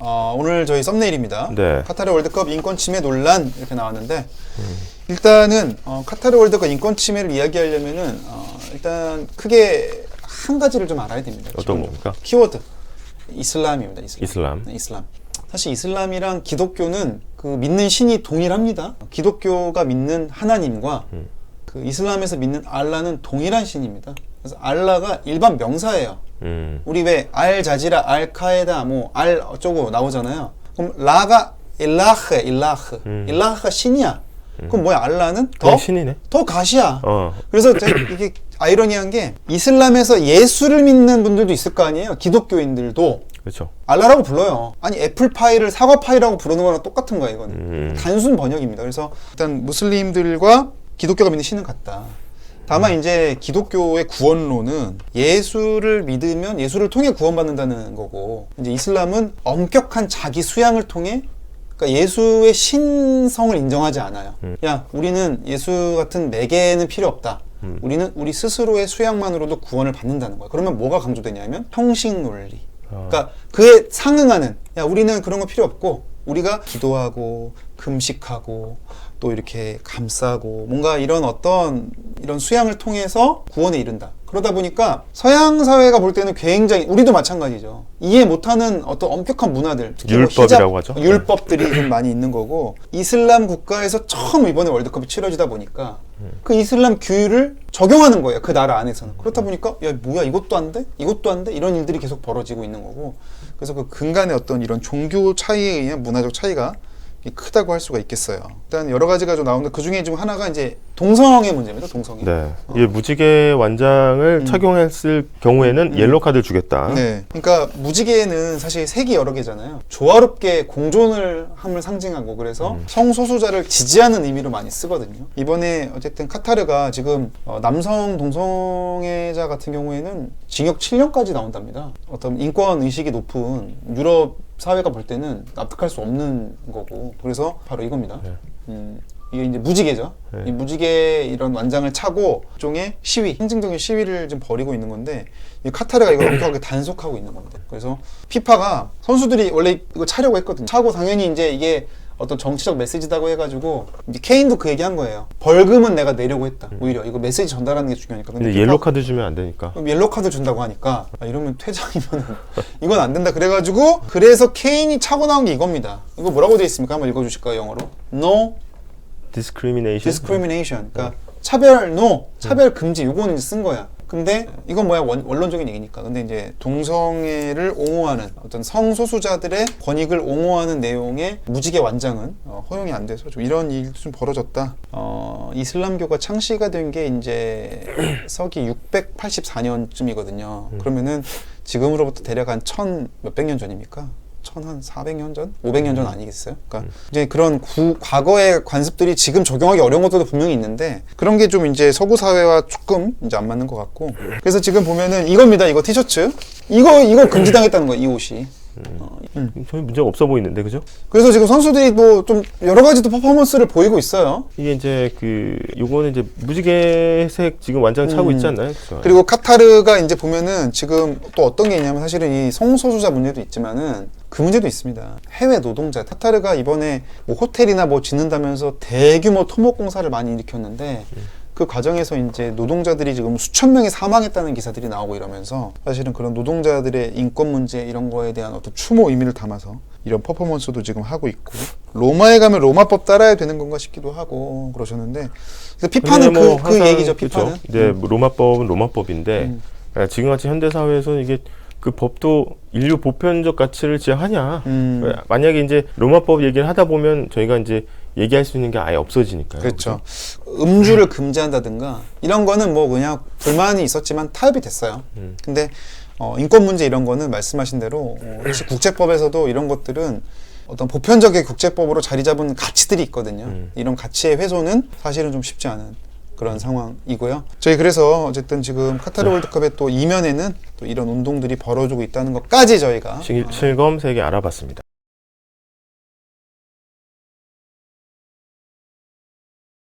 어, 오늘 저희 썸네일입니다. 네. 카타르 월드컵 인권 침해 논란 이렇게 나왔는데 일단은 어, 카타르 월드컵 인권 침해를 이야기하려면은 어, 일단 크게 한 가지를 좀 알아야 됩니다. 어떤 기본적으로. 겁니까? 키워드 이슬람입니다. 이슬람. 이슬람. 네, 이슬람. 사실 이슬람이랑 기독교는 그 믿는 신이 동일합니다. 기독교가 믿는 하나님과 음. 그 이슬람에서 믿는 알라는 동일한 신입니다. 그래서 알라가 일반 명사예요. 음. 우리 왜 알자지라, 알카에다, 뭐 알 어쩌고 나오잖아요. 그럼 라가 일라흐, 일라흐, 음. 일라흐가 신이야. 그럼 뭐야? 알라는 더 신이네. 더 가시야. 어. 그래서 이게 아이러니한 게 이슬람에서 예수를 믿는 분들도 있을 거 아니에요. 기독교인들도 그렇죠. 알라라고 불러요. 아니 애플파이를 사과파이라고 부르는 거랑 똑같은 거야 이거는. 음. 단순 번역입니다. 그래서 일단 무슬림들과 기독교가 믿는 신은 같다. 다만 이제 기독교의 구원론은 예수를 믿으면 예수를 통해 구원받는다는 거고 이제 이슬람은 엄격한 자기 수양을 통해 그러니까 예수의 신성을 인정하지 않아요. 야, 우리는 예수 같은 매개는 필요 없다. 우리는 우리 스스로의 수양만으로도 구원을 받는다는 거야. 그러면 뭐가 강조되냐면 형식 논리. 그러니까 그에 상응하는 야 우리는 그런 거 필요 없고 우리가 기도하고 금식하고 또 이렇게 감싸고 뭔가 이런 어떤 이런 수양을 통해서 구원에 이른다. 그러다 보니까 서양 사회가 볼 때는 굉장히 우리도 마찬가지죠. 이해 못하는 어떤 엄격한 문화들, 뭐 율법이라고 하죠. 율법들이 좀 많이 있는 거고 이슬람 국가에서 처음 이번에 월드컵이 치러지다 보니까 그 이슬람 규율을 적용하는 거예요. 그 나라 안에서는. 그렇다 보니까 야 뭐야 이것도 안 돼? 이것도 안 돼? 이런 일들이 계속 벌어지고 있는 거고. 그래서 그 근간의 어떤 이런 종교 차이에 의한 문화적 차이가 크다고 할 수가 있겠어요. 일단 여러 가지가 좀 나오는데 그 중에 좀 하나가 이제 동성애 문제입니다. 동성애. 네. 이 무지개 완장을 착용했을 경우에는 옐로 카드를 주겠다. 음. 네. 그러니까 무지개는 사실 색이 여러 개잖아요. 조화롭게 공존을 함을 상징하고 그래서 음. 성소수자를 지지하는 의미로 많이 쓰거든요. 이번에 어쨌든 카타르가 지금 어, 남성 동성애자 같은 경우에는 징역 7년까지 나온답니다. 어떤 인권 의식이 높은 유럽 사회가 볼 때는 납득할 수 없는 거고 그래서 바로 이겁니다. 네. 음, 이게 이제 무지개죠. 네. 이 무지개 이런 완장을 차고 종의 시위, 행정적인 시위를 좀 벌이고 있는 건데 이 카타르가 이걸 엄격하게 단속하고 있는 겁니다. 그래서 피파가 선수들이 원래 이거 차려고 했거든요. 차고 당연히 이제 이게 어떤 정치적 메시지다고 해가지고 이제 케인도 그 얘기한 거예요. 벌금은 내가 내려고 했다. 오히려 이거 메시지 전달하는 게 중요하니까. 근데 피파- 옐로 카드 주면 안 되니까. 그럼 옐로 카드 준다고 하니까 아, 이러면 퇴장이면 이건 안 된다 그래가지고 그래서 케인이 차고 나온 게 이겁니다. 이거 뭐라고 되어 있습니까? 한번 읽어주실까요 영어로? No discrimination. discrimination. 그러니까 차별 no 차별 금지 요거는 이제 쓴 거야. 근데 이건 뭐야 원, 원론적인 얘기니까. 근데 이제 동성애를 옹호하는 어떤 성소수자들의 권익을 옹호하는 내용의 무지개 완장은 어, 허용이 안 돼서 좀 이런 일도 좀 벌어졌다. 어, 이슬람교가 창시가 된 게 이제 서기 684년쯤이거든요. 그러면은 지금으로부터 대략 한 천 몇백 년 전입니까? 천한 400년 전? 500년 전 아니겠어요? 그러니까 이제 그런 구, 과거의 관습들이 지금 적용하기 어려운 것들도 분명히 있는데 그런 게 좀 이제 서구 사회와 조금 이제 안 맞는 것 같고 그래서 지금 보면은 이겁니다. 이거 티셔츠. 이거 이거 금지당했다는 거예요. 이 옷이. 어, 음. 전혀 문제가 없어 보이는데 그죠? 그래서 지금 선수들이 뭐 좀 여러 가지 또 퍼포먼스를 보이고 있어요. 이게 이제 그 요거는 이제 무지개색 지금 완장 차고 음. 있지 않나요? 그죠? 그리고 카타르가 이제 보면은 지금 또 어떤 게 있냐면 사실은 이 성소수자 문제도 있지만은 그 문제도 있습니다. 해외 노동자 카타르가 이번에 뭐 호텔이나 뭐 짓는다면서 대규모 토목 공사를 많이 일으켰는데 그 과정에서 이제 노동자들이 지금 수천 명이 사망했다는 기사들이 나오고 이러면서 사실은 그런 노동자들의 인권 문제 이런 거에 대한 어떤 추모 의미를 담아서 이런 퍼포먼스도 지금 하고 있고 로마에 가면 로마법 따라야 되는 건가 싶기도 하고 그러셨는데 그래서 피파는 뭐 그, 그 얘기죠? 피파는 이제 뭐 로마법은 로마법인데 음. 아, 지금같이 현대 사회에서 이게 그 법도 인류 보편적 가치를 지향하냐? 음. 왜, 만약에 이제 로마법 얘기를 하다 보면 저희가 이제 얘기할 수 있는 게 아예 없어지니까요. 그렇죠. 음주를 금지한다든가 이런 거는 뭐 그냥 불만이 있었지만 타협이 됐어요. 음. 근데 어, 인권 문제 이런 거는 말씀하신 대로 어, 사실 국제법에서도 이런 것들은 어떤 보편적인 국제법으로 자리 잡은 가치들이 있거든요. 음. 이런 가치의 훼손은 사실은 좀 쉽지 않은 그런 상황이고요. 저희 그래서 어쨌든 지금 카타르 월드컵의 또 이면에는 또 이런 운동들이 벌어지고 있다는 것까지 저희가 실- 실검 세계 알아봤습니다.